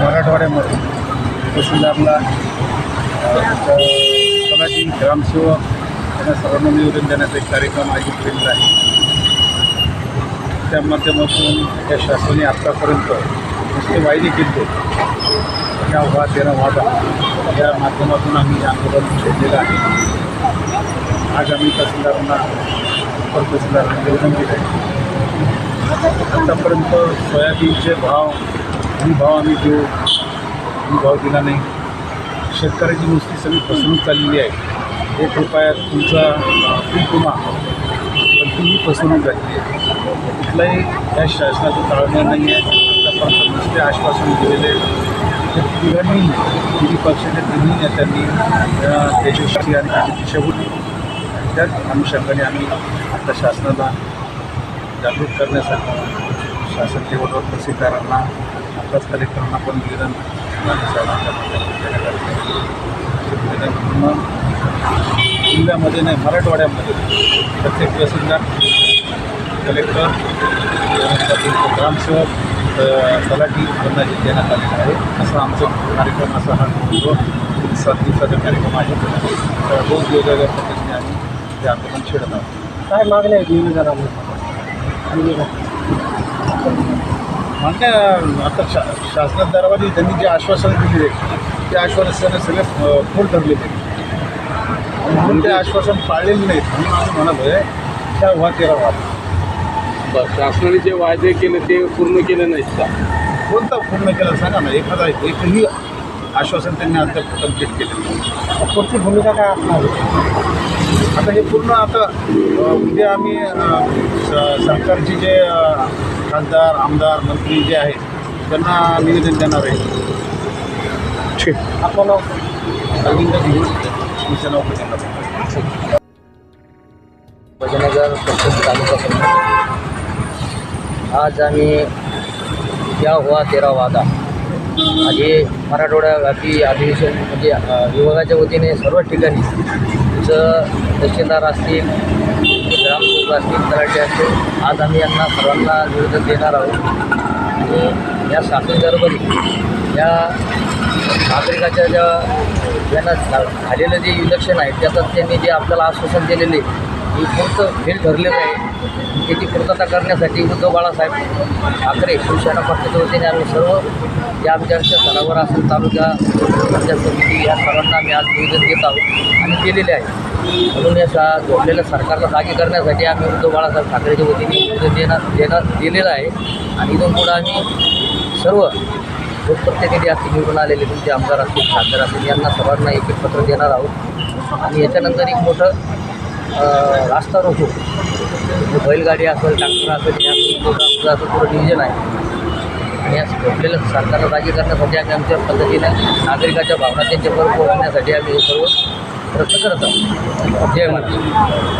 मराठवाड्यामध्ये तहसीलदारला तलाठी ग्रामसेवक यांना सर्वांना निवेदन देण्याचा एक कार्यक्रम आयोजित केलेला आहे. त्या माध्यमातून त्या शासनाने आत्तापर्यंत नुसते वायदे केले. त्या वा तेरा वादा या माध्यमातून आम्ही आंदोलन घेतलेलं आहे. आज आम्ही तहसीलदारांना अपर तहसीलदारांना निवेदन दिलं आहे आतापर्यंत सोयाबीनचे भाव आणि भाव आम्ही देऊ हमी भाव दिला नाही. शेतकऱ्याची नुसती सगळी फसवणूक चाललेली आहे. एक रुपयात तुमचा पीक विमा पण ती फसवणूक झालेली आहे. कुठलाही या शासनाचं ताळमेळ नाही आहे. आतापर्यंत नुसते आश्वासन दिलेले तर तिघांनी तिन्ही पक्षाच्या तिन्ही नेत्यांनी त्याच्याशी आणि त्याची दिशाभूल त्याच अनुषंगाने आम्ही आता शासनाला जागृत करण्यासाठी शासन लेवलवर तहसीलदारांना आपल्याच कलेक्टरांना पण निवेदन निवेदन पूर्ण जिल्ह्यामध्ये नाही मराठवाड्यामध्ये प्रत्येक तहसीलदार कलेक्टर ग्रामसेवक तलाठी यांना जे देण्यात आलेलं आहे. असं आमचं कार्यक्रम असा हा जो सात दिवसाचा कार्यक्रम आहे. तर रोज वेगवेगळ्या पद्धतीने आम्ही ते आंदोलन छेडत आहोत. काय मागण्या आहेत निवेदनामध्ये? निवेदन. मान्य आता शा शासनात दरबारी त्यांनी जे आश्वासन दिले ते आश्वासन सगळे फोड धरलेले म्हणून ते आश्वासन पाळलेले नाहीत म्हणून आम्ही म्हणत आहे त्या तेरा व्हा बरं शासनाने जे वायदे केले ते पूर्ण केले नाहीत का? कोणता पूर्ण केला सांगा ना एखादा एकही आश्वासन त्यांनी अद्याप कंप्लीट केलं. पुढची भूमिका काय असणार? आहे? आता हे पूर्ण आता उद्या आम्ही सरकारचे जे खासदार आमदार मंत्री जे आहेत त्यांना निवेदन देणार आहे. ठीक. नाव अरविंद देणार भजनगर पश्चिम तालुका प्रमुख आज आम्ही या हुआ तेरा वादा आणि हे मराठवाड्याव्यापी अधिवेशन म्हणजे विभागाच्या वतीने सर्व ठिकाणी तुमचं तहसीलदार असतील ग्रामसेवक असतील तलाठी असतील आज आम्ही यांना सर्वांना निवेदन देणार आहोत. आणि या शासन दरबारी या नागरिकाच्या ज्या यांना झालेलं जे इलेक्शन आहे त्याचं त्यांनी जे आपल्याला आश्वासन दिलेले हे पूर्ण हे धरलेलं आहे. त्याची पूर्तता करण्यासाठी उद्धव बाळासाहेब ठाकरे शिवसेना पक्षाच्या वतीने आम्ही सर्व या आमच्या स्तरावर असेल तालुका पंचायत समिती या सर्वांना आम्ही आज निवेदन देत आहोत आणि केलेले आहे. म्हणून या सा जोडलेल्या सरकारला जागी करण्यासाठी आम्ही उद्धव बाळासाहेब ठाकरेच्या वतीने निवेदन देणार देणार दिलेलं आहे. आणि इथून पुढं आम्ही सर्व लोकप्रतिनिधी असतील निवडून आलेले तुमचे आमदार असतील खासदार असतील यांना सर्वांना एक एक पत्र देणार आहोत. आणि याच्यानंतर एक मोठं रास्ता रोको म्हणजे बैलगाडी असेल ट्रॅक्टर असेल या मोठं असं थोडं डिव्हिजन आहे. आणि या झोपलेल्या सरकारला जागी करण्यासाठी आम्ही आमच्या पद्धतीने नागरिकाच्या भावना त्यांच्याबरोबर पोहोचण्यासाठी आम्ही हे सर्व प्रयत्न करत आहोत. जय महाराज